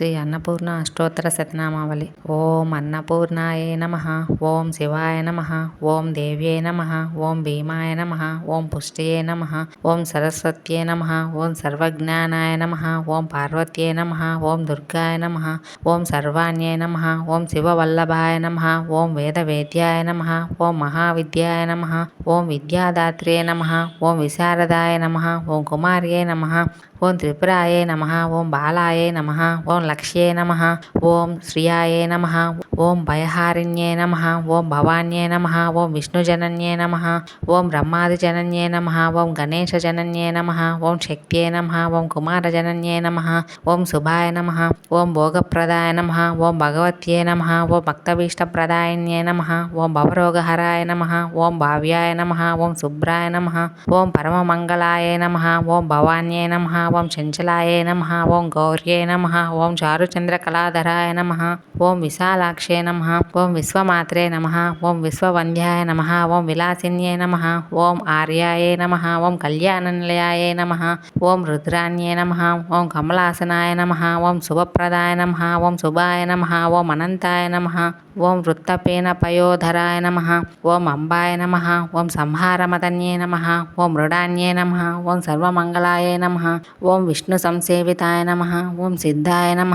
శ్రీ అన్నపూర్ణ అష్టోత్తర శతనామావళి ఓం అన్నపూర్ణాయ నమ ఓం శివాయ నమ ఓం దేవ్యే నమ ఓం భీమాయ నమ ఓం పుష్టియే నమ ఓం సరస్వత్యే నమ ఓం సర్వజ్ఞానాయ నమ ఓం పార్వత్యే నమ ఓం దుర్గాయ నమ ఓం సర్వాణ్యే నమ ఓం శివవల్లభాయ నమ ఓం వేదవేద్యాయ నమ ఓం మహావిద్యాయ నమ ఓం విద్యాదాత్రే నమ ఓం విశారదాయ నమ ఓం కుమార్యే నమ ఓం త్రిపురాయే నమ ఓం బాలాయే నమ ఓం లక్ష్యే నమ ఓం శ్రియాయే నమ ఓం భయహారిణ్యే నమ ఓం భవాన్యే నమ ఓం విష్ణుజనన్యే నమ ఓం బ్రహ్మాదిజనన్యే నమ ఓం గణేశజనన్యే నమ ఓం శక్త్యే నమ ఓం కుమారజనన్యే నమ ఓం శుభాయ నమ ఓం భోగప్రదాయ నమ ఓం భగవత్యే నమ ఓం భక్తభీష్టప్రదాయన్యే నమ ఓం భవరోగహరాయ నమ ఓం భావ్యాయ నమ ఓం శుభ్రాయ నమ ఓం పరమమంగళాయ నమ ఓం భవాన్యే నమ ఓం చంచలాయ నమ ఓం గౌర్యే నమ ఓం చారుచంద్రకళాధరాయ నమ ఓం విశాలాక్షే నమ ఓం విశ్వమాత్రే నమ ఓం విశ్వవంధ్యాయ నమ ఓం విలాసిన్యే నమ ఓం ఆర్యాయ నమ ఓం కళ్యాణనిలయాయ నమ ఓం రుద్రాన్యే నమ ఓం కమలాసనాయ నమ ఓం శుభప్రదాయ నమ ఓం శుభాయ నమ ఓం అనంతాయ నమ ఓం వృత్తపేన పయోధరాయ నమ ఓం అంబాయ నమ ఓం సంహారమదన్యే నమ ఓం మృడాన్యే నమ ఓం సర్వమంగళాయ నమ ఓం విష్ణు సంసేవితాయ నమ ఓం సిద్ధాయ నమ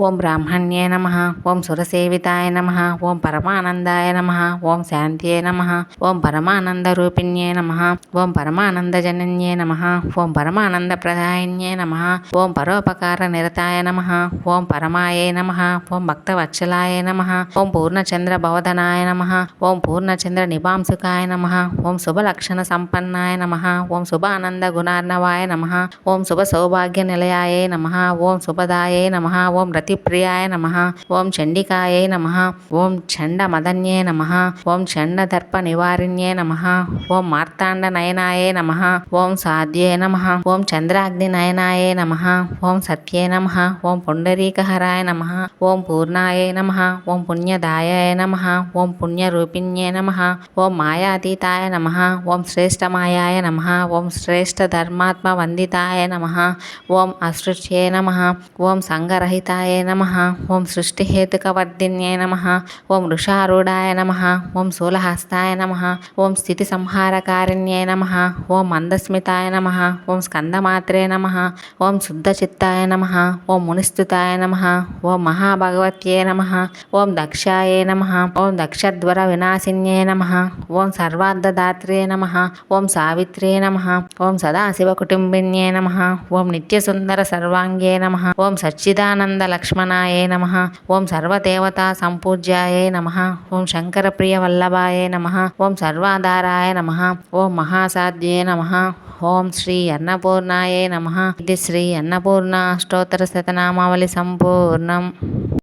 ఓం బ్రాహ్మణ్యే నమ ఓం సురసేవితాయ నమ ఓం పరమానందాయ నమ ఓం శాంతియే నమ ఓం పరమానంద రూపిణ్యే నమ ఓం పరమానంద జనన్యే నమ ఓం పరమానంద ప్రదాయన్యే నమ ఓం పరోపకార నిరతాయ నమ ఓం పరమాయే నమ ఓం భక్తవత్సలాయ నమ ఓం పూర్ణచంద్ర భవధనాయ నమ ఓం పూర్ణచంద్ర నివాంసుకాయ నమ ఓం శుభలక్షణ సంపన్నాయ నమ ఓం శుభానంద గుణార్ణవాయ నమ ఓం శుభ సౌభాగ్య నిలయాయ నమ ఓం శుభదాయే నమ ఓం రతిప్రియాయ నమ ఓం చండికాయే నమ ఓం చండ మదన్యే నమ ఓం చండ దర్ప నివారిణ్యే నమ ఓం మార్తాండ నయనాయే నమ ఓం సాధ్యే నమ ఓం చంద్రాగ్ని నయనాయే నమ ఓం సత్యే నమ ఓం పుండరీకహరాయ నమ ఓం పూర్ణాయే నమ ఓం పుణ్యదాయాయ నమ ఓం పుణ్యరూపిణ్యే నమ ఓం మాయాతీతాయ నమ ఓం శ్రేష్టమాయాయ నమ ఓం శ్రేష్ఠ ధర్మాత్మ వందితాయ నమ ఓం అసృష్ట్యే నమ ఓం సంగరహితాయ నమ ఓం సృష్టిహేతుకవర్ధిన్యే నమ ఓం వృషారూఢాయ నమ ఓం శూలహస్తాయ నమ ఓం స్థితి సంహారకారిణ్యే నమ ఓం మందస్మితాయ నమ ఓం స్కందమాత్రే నమ ఓం శుద్ధచిత్తాయ నమ ఓం మునిస్థుతాయ నమ ఓం మహాభగవత్యే నమ ఓం దక్షాయే నమ ఓం దక్షద్వర వినాశిన్యే నమ ఓం సర్వార్ధదాత్రే నమ ఓం సావిత్రే నమ ఓం సదాశివకుటుంబిన్యే నమ ఓం నిత్యసుందర సర్వాంగే నమ. ఓం సచ్చిదానంద లక్ష్మణాయే నమ. ఓం సర్వదేవతా సంపూజ్యాయే నమ. ఓం శంకర ప్రియ వల్లభాయే నమ. ఓం సర్వాధారాయ నమ. ఓం మహాసాధ్యే నమ. ఓం శ్రీ అన్నపూర్ణాయే నమ. ఇది శ్రీ అన్నపూర్ణ అష్టోత్తర శతనామావళి సంపూర్ణం.